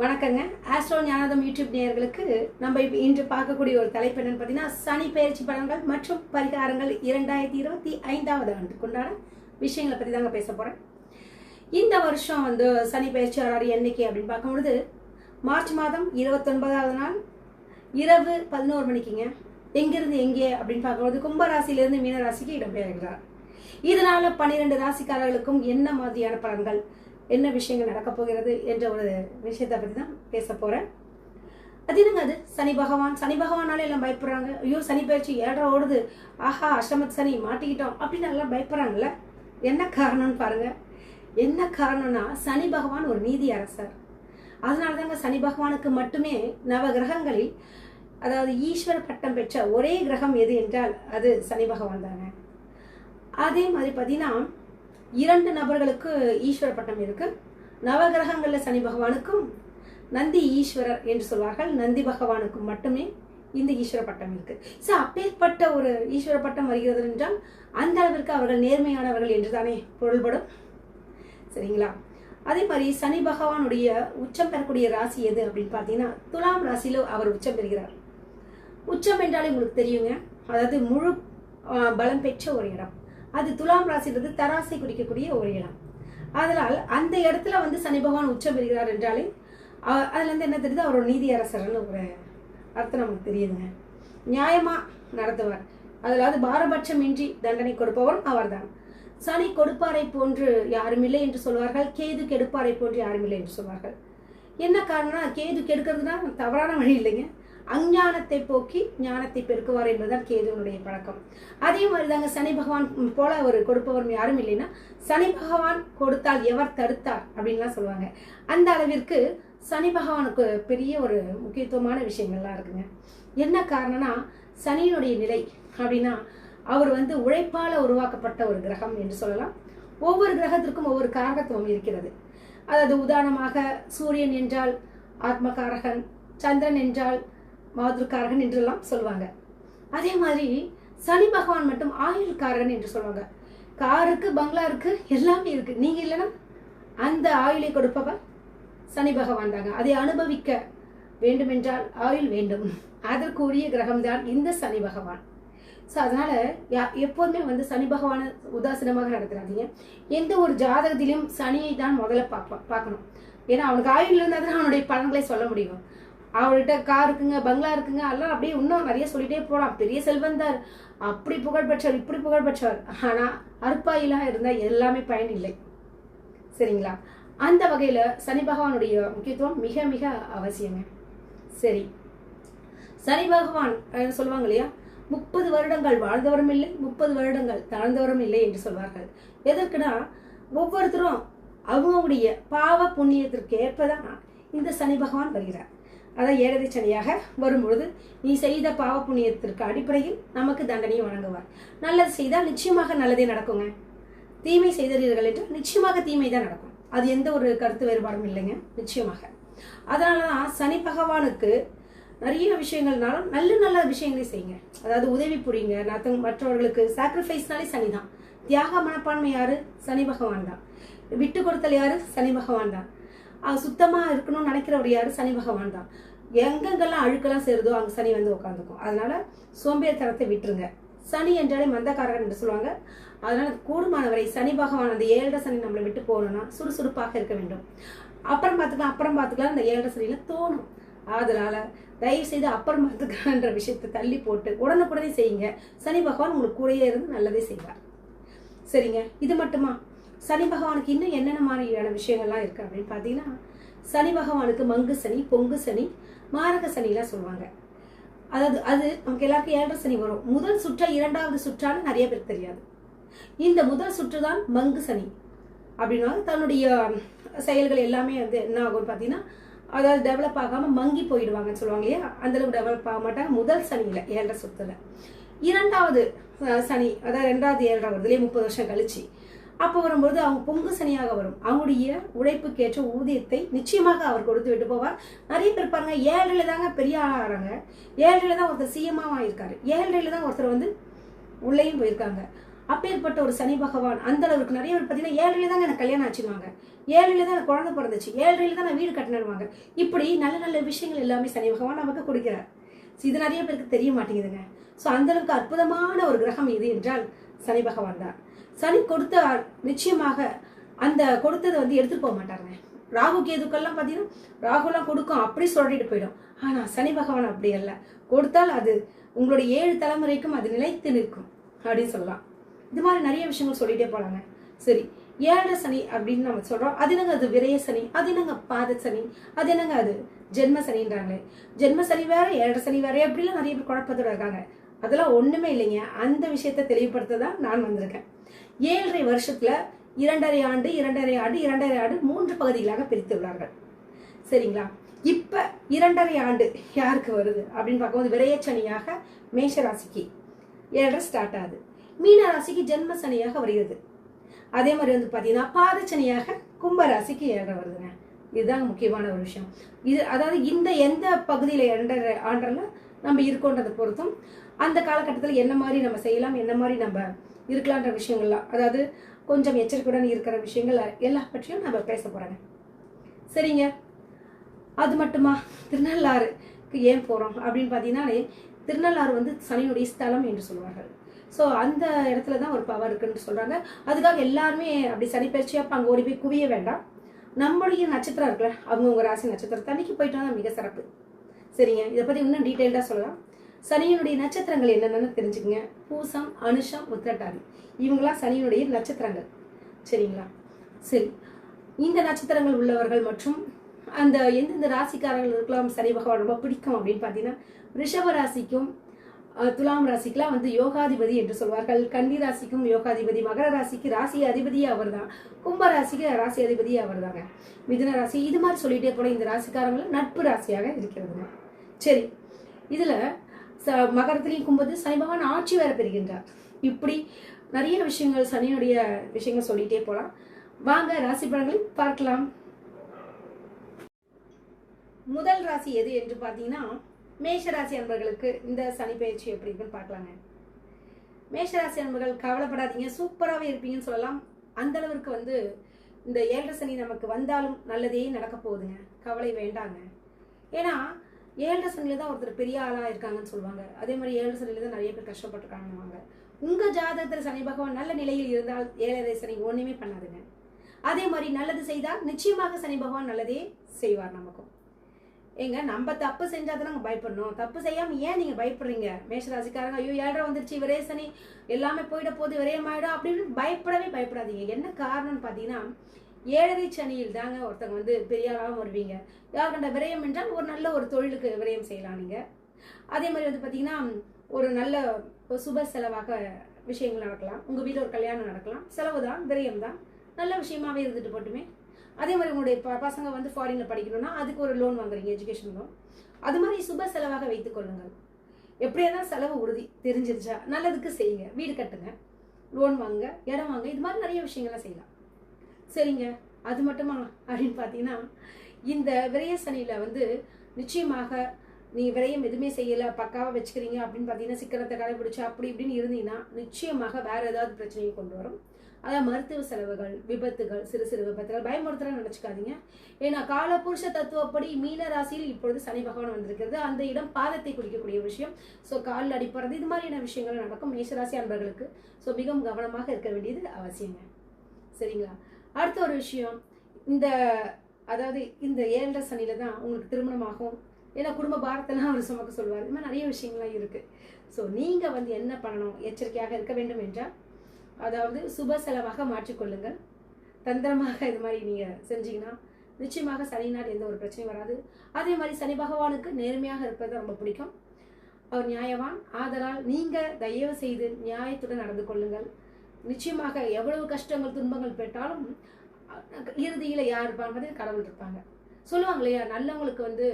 வணக்கங்க. Astro ஞானதம் YouTube நேயர்களுக்கு நம்ம இப்ப இன்று பார்க்கக்கூடிய ஒரு தலைப்பு என்னன்னு பார்த்தீங்கன்னா சனி பயிற்சி பலன்கள் மற்றும் பரிகாரங்கள் இரண்டாயிரத்தி இருபத்தி ஐந்தாவது ஆண்டுக்குண்டான விஷயங்களை பற்றி தாங்க பேச போகிறேன் இந்த வருஷம் வந்து சனி பயிற்சி வராரு என்னைக்கு அப்படின்னு பார்க்கும்பொழுது மார்ச் மாதம் இருபத்தொன்பதாவது நாள் இரவு பதினோரு மணிக்குங்க. எங்கிருந்து எங்கே அப்படின்னு பார்க்கும்போது கும்பராசியிலிருந்து மீனராசிக்கு இடம்பெயர்கிறார். இதனால பன்னிரெண்டு ராசிக்காரர்களுக்கும் என்ன மாதிரியான பலன்கள்? என்ன விஷயங்கள் நடக்கப் போகிறது என்ற ஒரு விஷயத்தை பற்றி தான் பேச போகிறேன் அது என்னங்க அது? சனி பகவான். சனி பகவானாலே எல்லாம் பயப்படுறாங்க. ஐயோ சனி பயிற்சி ஏழரை ஓடுது. ஆஹா அஷ்டமத் சனி மாட்டிக்கிட்டோம் அப்படின்னு எல்லாம் பயப்படுறாங்கல்ல? என்ன காரணம்னு பாருங்க. என்ன காரணம்னா சனி பகவான் ஒரு நீதி அரசர் அதனால தாங்க சனி பகவானுக்கு மட்டுமே நவ கிரகங்களில் அதாவது ஈஸ்வர பட்டம் பெற்ற ஒரே கிரகம் எது என்றால் அது சனி பகவான் தாங்க. அதே மாதிரி பார்த்தீங்கன்னா இரண்டு நபர்களுக்கு ஈஸ்வர பட்டம் இருக்கு. நவகிரகங்கள்ல சனி பகவானுக்கும் நந்தி ஈஸ்வரர் என்று சொல்வார்கள். நந்தி பகவானுக்கும் மட்டுமே இந்த ஈஸ்வர பட்டம் இருக்கு. ஸோ அப்பேற்பட்ட ஒரு ஈஸ்வர பட்டம் வருகிறது என்றால் அந்த அளவிற்கு அவர்கள் நேர்மையானவர்கள் என்று தானே பொருள்படும். சரிங்களா? அதே மாதிரி சனி பகவானுடைய உச்சம் பெறக்கூடிய ராசி எது அப்படின்னு பார்த்தீங்கன்னா துலாம் ராசியில அவர் உச்சம் பெறுகிறார். உச்சம் என்றாலே உங்களுக்கு தெரியுங்க. அதாவது முழு பலம் பெற்ற ஒரு இடம். அது துலாம் ராசின்றது தராசை குறிக்கக்கூடிய ஒரு இடம். அதனால் அந்த இடத்துல வந்து சனி பகவான் உச்சம் பெறுகிறார் என்றாலே அதுலேருந்து அதுல இருந்து என்ன தெரியுது? அவர் ஒரு நீதி அரசர்னு ஒரு அர்த்தம் நமக்கு தெரியுதுங்க. நியாயமா நடத்துவார். அதாவது பாரபட்சமின்றி தண்டனை கொடுப்பவரும் அவர்தான். சனி கொடுப்பாரை போன்று யாரும் இல்லை என்று சொல்வார்கள். கேது கெடுப்பாரை போன்று யாரும் இல்லை என்று சொல்வார்கள். என்ன காரணம்னா கேது கெடுக்கிறதுனா தவறான வழி இல்லைங்க. அஞ்ஞானத்தை போக்கி ஞானத்தை பெருக்குவார் என்பதுதான் கேதுவனுடைய பழக்கம். அதே மாதிரி தாங்க சனி பகவான் போல ஒரு கொடுப்பவர் யாரும் இல்லைன்னா சனி பகவான் கொடுத்தால் எவர் தடுத்தார் அப்படின்லாம் சொல்லுவாங்க. அந்த அளவிற்கு சனி பகவானுக்கு பெரிய ஒரு முக்கியத்துவமான விஷயங்கள்லாம் இருக்குங்க. என்ன காரணம்னா சனியினுடைய நிலை அப்படின்னா அவர் வந்து உழைப்பால் உருவாக்கப்பட்ட ஒரு கிரகம் என்று சொல்லலாம். ஒவ்வொரு கிரகத்திற்கும் ஒவ்வொரு காரகத்துவம் இருக்கிறது. அதாவது உதாரணமாக சூரியன் என்றால் ஆத்மகாரகன் சந்திரன் என்றால் மாதுருக்காரகன் என்றெல்லாம் சொல்லுவாங்க அதே மாதிரி சனி பகவான் மட்டும் ஆயுள்காரகன் என்று சொல்லுவாங்க காருக்கு பங்களா இருக்கு எல்லாமே இருக்கு. நீங்க இல்லைன்னா அந்த ஆயுளை கொடுப்பவர் சனி பகவான் தாங்க. அதை அனுபவிக்க வேண்டுமென்றால் ஆயுள் வேண்டும். அதற்குரிய கிரகம்தான் இந்த சனி பகவான். ஸோ அதனால யா- எப்போதுமே வந்து சனி பகவானை உதாசீனமாக நடத்துறாதீங்க. எந்த ஒரு ஜாதகத்திலையும் சனியை தான் முதல்ல பார்ப்போம் பார்க்கணும். ஏன்னா அவனுக்கு ஆயுள் இருந்தால் தான் அவனுடைய பலன்களை சொல்ல முடியும். அவர்கிட்ட கார் இருக்குங்க பங்களா இருக்குங்க எல்லாம் அப்படியே இன்னும் நிறைய சொல்லிட்டே போகலாம் பெரிய செல்வந்தார் அப்படி புகழ் பெற்றவர் இப்படி புகழ் பெற்றவர் அற்பாயிலாக இருந்தால் எல்லாமே பயன் இல்லை. சரிங்களா? அந்த வகையில் சனி பகவானுடைய முக்கியத்துவம் மிக மிக அவசியங்க. சரி. சனி பகவான் சொல்லுவாங்க இல்லையா? முப்பது வருடங்கள் வாழ்ந்தவரும் இல்லை முப்பது வருடங்கள் தாழ்ந்தவரும் இல்லை என்று சொல்வார்கள். எதற்குனா ஒவ்வொருத்தரும் அவங்களுடைய பாவ புண்ணியத்திற்கு ஏற்பதான் இந்த சனி பகவான் வருகிறார். அதான் ஏழரை சனியாக வரும்பொழுது நீ செய்த பாவ புண்ணியத்திற்கு அடிப்படையில் நமக்கு தண்டனையை வழங்குவார். நல்லது செய்தால் நிச்சயமாக நல்லதே நடக்குங்க. தீமை செய்தீர்கள் என்றால் நிச்சயமாக தீமை தான் நடக்கும். அது எந்த ஒரு கருத்து வேறுபாடும் இல்லைங்க நிச்சயமாக. அதனால தான் சனி பகவானுக்கு நிறைய விஷயங்கள்னாலும் நல்ல நல்ல விஷயங்களை செய்யுங்க. அதாவது உதவி புரியுங்க. நத்த மற்றவர்களுக்கு சாக்ரிஃபைஸ்னாலே சனி தான். தியாக மனப்பான்மை யாரு? சனி பகவான் தான். விட்டு கொடுத்தல் யாரு? சனி பகவான் தான். சுத்தமாக இருக்கணும்னு நினைக்கிறவர் யாரு? சனி பகவான் தான். எங்கெங்கெல்லாம் அழுக்கெல்லாம் சேருதோ அங்கே சனி வந்து உட்காந்துக்கும் அதனால சோம்பேறித்தனத்தை விட்டுருங்க. சனி என்றாலே மந்தக்காரகன் என்று சொல்லுவாங்க. அதனால கூடுமானவரை சனி பகவான் அந்த ஏழரை சனி நம்மளை விட்டு போகணும்னா சுறுசுறுப்பாக இருக்க வேண்டும். அப்புறம் பார்த்துக்கலாம் அப்புறம் பார்த்துக்கலாம் அந்த ஏழரை சனியில் தோணும். அதனால தயவு செய்து அப்புறம் பார்த்துக்கலான்ற விஷயத்தை தள்ளி போட்டு உடனுக்குடனே செய்யுங்க. சனி பகவான் உங்களுக்கு கூடயே இருந்து நல்லதே செய்வார். சரிங்க? இது மட்டுமா? சனி பகவானுக்கு இன்னும் என்னென்ன மாதிரியான விஷயங்கள்லாம் இருக்கு அப்படின்னு பார்த்தீங்கன்னா சனி பகவானுக்கு மங்கு சனி பொங்கு சனி மாரக சனிலாம் சொல்லுவாங்க. அதாவது அது நமக்கு எல்லாருக்கும் ஏழரை சனி வரும். முதல் சுற்றா இரண்டாவது சுற்றான்னு நிறைய பேருக்கு தெரியாது. இந்த முதல் சுற்று தான் மங்கு சனி அப்படின்னா தன்னுடைய செயல்கள் எல்லாமே வந்து என்ன ஆகும்னு பார்த்தீங்கன்னா அதாவது டெவலப் ஆகாமல் மங்கி போயிடுவாங்கன்னு சொல்லுவாங்க இல்லையா? அந்தளவுக்கு டெவலப் ஆக மாட்டாங்க. முதல் சனியில் ஏழரை சுற்றுல இரண்டாவது சனி அதாவது ரெண்டாவது ஏழரை வருதுலேயே முப்பது வருஷம் கழிச்சு. அப்போ வரும்போது அவங்க பொங்கு சனியாக வரும். அவங்களுடைய உழைப்புக்கேற்ற ஊதியத்தை நிச்சயமாக அவர் கொடுத்து விட்டு போவார். நிறைய பேர் பாருங்க ஏழரையில தாங்க பெரிய ஆளாகிறாங்க ஏழரையில தான் ஒருத்தர் சிஎம்மாவா ஆயிருக்காரு ஏழரையில தான் ஒருத்தர் வந்து உள்ளேயும் போயிருக்காங்க. அப்பேற்பட்ட ஒரு சனி பகவான் அந்த அளவுக்கு நிறைய பேர் பார்த்தீங்கன்னா ஏழரையில தாங்க எனக்கு கல்யாணம் ஆச்சுவாங்க ஏழையில தான் எனக்கு குழந்தை பிறந்துச்சு. ஏழையில தான் நான் வீடு கட்டினடுவாங்க இப்படி நல்ல நல்ல விஷயங்கள் எல்லாமே சனி பகவான் நமக்கு கொடுக்கிறார். இது நிறைய பேருக்கு தெரிய மாட்டேங்குதுங்க. ஸோ அந்தளவுக்கு அற்புதமான ஒரு கிரகம் இது என்றால் சனி பகவான் தான். சனி கொடுத்த நிச்சயமாக அந்த கொடுத்ததை வந்து எடுத்துட்டு போக மாட்டாருங்க. ராகு கேதுக்கெல்லாம் பார்த்தீங்கன்னா ராகுலாம் கொடுக்கும் அப்படி சொல்லிட்டு போயிடும். ஆனால் சனி பகவான் அப்படி அல்ல. கொடுத்தால் அது உங்களுடைய ஏழு தலைமுறைக்கும் அது நிலைத்து நிற்கும் அப்படின்னு சொல்லலாம். இது மாதிரி நிறைய விஷயங்கள் சொல்லிட்டே போலாங்க. சரி ஏழரை சனி அப்படின்னு நம்ம சொல்கிறோம் அது என்னங்க அது விரைய சனி? அது என்னங்க பாத சனி? அது என்னங்க அது ஜென்ம சனின்றாங்களே. ஜென்ம சனி வேற ஏழரை சனி வேற அப்படிலாம் நிறைய பேர் குழப்பத்தோட இருக்காங்க. அதெல்லாம் ஒன்றுமே இல்லைங்க. அந்த விஷயத்தை தெளிவுபடுத்த தான் நான் வந்திருக்கேன். ஏழரை வருஷத்தில் இரண்டரை ஆண்டு இரண்டரை ஆண்டு இரண்டரை ஆண்டு மூன்று பகுதிகளாக பிரித்துள்ளார்கள் சரிங்களா? இப்போ இரண்டரை ஆண்டு யாருக்கு வருது? அப்படின்னு பார்க்கும்போது விரையச்சனியாக மேஷ ராசிக்கு ஏழரை ஸ்டார்ட் ஆகுது. மீன ராசிக்கு ஜென்ம சனியாக வருகிறது. அதே மாதிரி வந்து பார்த்தீங்கன்னா பாதச்சனியாக கும்ப ராசிக்கு ஏழரை வருதுங்க. இதுதான் முக்கியமான ஒரு விஷயம். இது அதாவது இந்த எந்த பகுதியில் இரண்டரை ஆண்டில் நம்ம இருக்கோன்றதை பொறுத்தும் அந்த காலகட்டத்தில் என்ன மாதிரி நம்ம செய்யலாம் என்ன மாதிரி நம்ம இருக்கலான்ற விஷயங்கள்லாம் அதாவது கொஞ்சம் எச்சரிக்கையுடன் இருக்கிற விஷயங்கள் எல்லா பற்றியும் நம்ம பேச போகிறாங்க சரிங்க. அது மட்டுமா? திருநள்ளாறுக்கு ஏன் போகிறோம் அப்படின்னு பார்த்தீங்கன்னா திருநள்ளாறு வந்து சனியுடைய ஸ்தலம் என்று சொல்லுவார்கள். ஸோ அந்த இடத்துல தான் ஒரு பவர் இருக்குன்னு சொல்கிறாங்க அதுக்காக எல்லாருமே அப்படி சனிப்பயிற்சியாக அப்போ அங்கே ஓடி போய் குவிய வேண்டாம். நம்மளுடைய நட்சத்திரம் இருக்குல்ல அவங்கவுங்க ராசி நட்சத்திரம் தண்ணிக்கு போயிட்டு வந்தால் மிக சிறப்பு. சரிங்க. இதை பற்றி இன்னும் டீட்டெயில்டாக சொல்லலாம். சனியினுடைய நட்சத்திரங்கள் என்னென்னு தெரிஞ்சுக்கங்க. பூசம் அனுஷம் உத்திரட்டாதி. இவங்களாம் சனியினுடைய நட்சத்திரங்கள். சரிங்களா? சரி. இந்த நட்சத்திரங்கள் உள்ளவர்கள் மற்றும் அந்த எந்தெந்த ராசிக்காரர்கள் இருக்கலாம் சனி பகவான் ரொம்ப பிடிக்கும் அப்படின்னு பார்த்தீங்கன்னா ரிஷப ராசிக்கும் துலாம் ராசிக்கெல்லாம் வந்து யோகாதிபதி என்று சொல்வார்கள். கன்னி ராசிக்கும் யோகாதிபதி மகர ராசிக்கு ராசி அதிபதியே அவர் தான் கும்ப ராசிக்கு ராசி அதிபதியே அவர் தாங்க மிதுன ராசி இது மாதிரி சொல்லிட்டே போன இந்த ராசிக்காரங்களும் நட்பு ராசியாக இருக்கிறதுங்க. சரி. இதில் ச மகரத்திலையும் கும்பது சனி பகவான் ஆட்சி வேற பெறுகின்றார். இப்படி நிறைய விஷயங்கள் சனியுடைய விஷயங்கள் சொல்லிட்டே போலாம். வாங்க ராசி பலன்களை பார்க்கலாம். முதல் ராசி எது என்று பார்த்தீங்கன்னா மேஷ ராசி அன்பர்களுக்கு இந்த சனி பயிற்சி எப்படி இருக்குன்னு பார்க்கலாங்க. மேஷ ராசி அன்பர்கள் கவலைப்படாதீங்க சூப்பராகவே இருப்பீங்கன்னு சொல்லலாம். அந்த அளவிற்கு வந்து இந்த ஏழரை சனி நமக்கு வந்தாலும் நல்லதே நடக்க போகுதுங்க. கவலை வேண்டாங்க. ஏன்னா ஏழரை சனியில தான் ஒருத்தர் பெரிய ஆளாக இருக்காங்கன்னு சொல்லுவாங்க. அதே மாதிரி ஏழரை சனியில தான் நிறைய பேர் கஷ்டப்பட்டுருக்காங்க உங்கள் ஜாதகத்தில் சனி பகவான் நல்ல நிலையில் இருந்தால் ஏழரை சனி ஒன்றுமே பண்ணாதுங்க. அதே மாதிரி நல்லது செய்தால் நிச்சயமாக சனி பகவான் நல்லதே செய்வார் நமக்கும். ஏங்க நம்ம தப்பு செஞ்சா தான் நாங்கள் பயப்படணும். தப்பு செய்யாம ஏன் நீங்க பயப்படுறீங்க? மேஷராசிக்காரங்க ஐயோ ஏழரை வந்துருச்சு விரே சனி எல்லாமே போயிட போகுது விரயமாயிடும் அப்படின்னு பயப்படவே பயப்படாதீங்க. என்ன காரணம்னு பார்த்தீங்கன்னா ஏழரை சனியில் தாங்க ஒருத்தவங்க வந்து பெரிய ஆளாகவும் வருவீங்க. யார் கண்ட விரயம் என்றால் ஒரு நல்ல ஒரு தொழிலுக்கு விரயம் செய்யலாம் நீங்கள் அதே மாதிரி வந்து பார்த்தீங்கன்னா ஒரு நல்ல சுப செலவாக விஷயங்கள் நடக்கலாம். உங்கள் வீட்டில் ஒரு கல்யாணம் நடக்கலாம். செலவு தான் விரயம் தான் நல்ல விஷயமாவே இருந்துட்டு போட்டுமே. அதே மாதிரி உங்களுடைய ப- பசங்க வந்து ஃபாரினில் படிக்கணும்னா அதுக்கு ஒரு லோன் வாங்குறீங்க எஜுகேஷன் லோன் அது மாதிரி சுப செலவாக வைத்துக் கொள்ளுங்கள். எப்படியா தான் செலவு உறுதி தெரிஞ்சிருச்சா நல்லதுக்கு செய்யுங்க. வீடு கட்டுங்க லோன் வாங்க இடம் வாங்க இது மாதிரி நிறைய விஷயங்கள்லாம் செய்யலாம். சரிங்க. அது மட்டுமா? அப்படின்னு பார்த்தீங்கன்னா இந்த விரய சனியில் வந்து நிச்சயமாக நீ விரயம் எதுவுமே செய்யலை பக்காவாக வச்சுக்கிறீங்க அப்படின்னு பார்த்தீங்கன்னா சிக்கனத்தை கடைபிடிச்சு அப்படி இப்படின்னு இருந்தீங்கன்னா நிச்சயமாக வேறு ஏதாவது பிரச்சனையை கொண்டு வரும். அதாவது மருத்துவ செலவுகள் விபத்துகள் சிறு சிறு விபத்துகள் பயமுறுத்தலாம் நினச்சிக்காதீங்க. ஏன்னா காலபுருஷ தத்துவப்படி மீன ராசியில் இப்பொழுது சனி பகவான் வந்திருக்கிறது. அந்த இடம் பாதத்தை குறிக்கக்கூடிய விஷயம். ஸோ காலில் அடிப்படுறது இது மாதிரியான விஷயங்கள் நடக்கும். மேஷராசி அன்பர்களுக்கு. ஸோ மிகவும் கவனமாக இருக்க வேண்டியது அவசியங்க. சரிங்களா? அடுத்த ஒரு விஷயம் இந்த அதாவது இந்த ஏழரை சனியில் தான் உங்களுக்கு திருமணமாகும் ஏன்னா குடும்ப பாரத்தெல்லாம் அவர் சுமக்க சொல்லுவார். இது மாதிரி நிறைய விஷயங்கள்லாம் இருக்குது ஸோ நீங்கள் வந்து என்ன பண்ணணும்? எச்சரிக்கையாக இருக்க வேண்டும் என்றால் அதாவது சுப செலவாக மாற்றிக்கொள்ளுங்கள். தந்திரமாக இது மாதிரி நீங்கள் செஞ்சீங்கன்னா நிச்சயமாக சனினால் எந்த ஒரு பிரச்சனையும் வராது. அதே மாதிரி சனி பகவானுக்கு நேர்மையாக இருப்பது ரொம்ப பிடிக்கும். அவர் நியாயவான். ஆதலால் நீங்கள் தயவு செய்து நியாயத்துடன் நடந்து கொள்ளுங்கள். நிச்சயமாக எவ்வளவு கஷ்டங்கள் துன்பங்கள் பெற்றாலும் இறுதியில் யார் இருப்பாங்க கடவுள் இருப்பாங்க. சொல்லுவாங்க இல்லையா நல்லவங்களுக்கு வந்து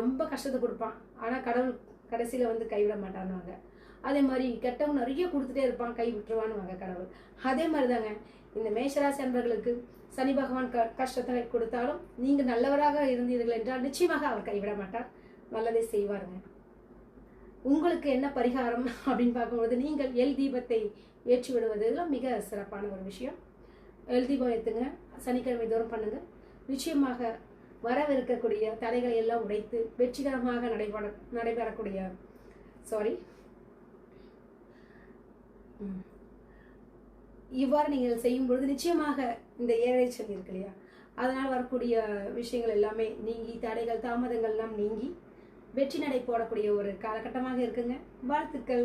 ரொம்ப கஷ்டத்தை கொடுப்பான். ஆனால் கடவுள் கடைசியில் வந்து கைவிட மாட்டான்னுவாங்க. அதே மாதிரி கெட்டவங்க நிறைய கொடுத்துட்டே இருப்பான் கை விட்டுருவானுவாங்க கடவுள். அதே மாதிரி தாங்க இந்த மேஷராசி அன்பர்களுக்கு சனி பகவான் க கஷ்டத்தை கொடுத்தாலும் நீங்கள் நல்லவராக இருந்தீர்கள் என்றால் நிச்சயமாக அவர் கைவிட மாட்டார். நல்லதே செய்வாருங்க. உங்களுக்கு என்ன பரிகாரம் அப்படின்னு பார்க்கும்போது நீங்கள் எல் தீபத்தை ஏற்றி விடுவது இதெல்லாம் மிக சிறப்பான ஒரு விஷயம். எல் தீபம் ஏற்றுங்க சனிக்கிழமை தோறும் பண்ணுங்கள் நிச்சயமாக வரவிருக்கக்கூடிய தடைகளை எல்லாம் உடைத்து வெற்றிகரமாக நடைபெற நடைபெறக்கூடிய சாரி இவ்வாறு நீங்கள் செய்யும் பொழுது நிச்சயமாக இந்த ஏழை சனி இருக்கு இல்லையா? அதனால் வரக்கூடிய விஷயங்கள் எல்லாமே நீங்கி தடைகள் தாமதங்கள் எல்லாம் நீங்கி வெற்றி நடை போடக்கூடிய ஒரு காலகட்டமாக இருக்குங்க. வாழ்த்துக்கள்.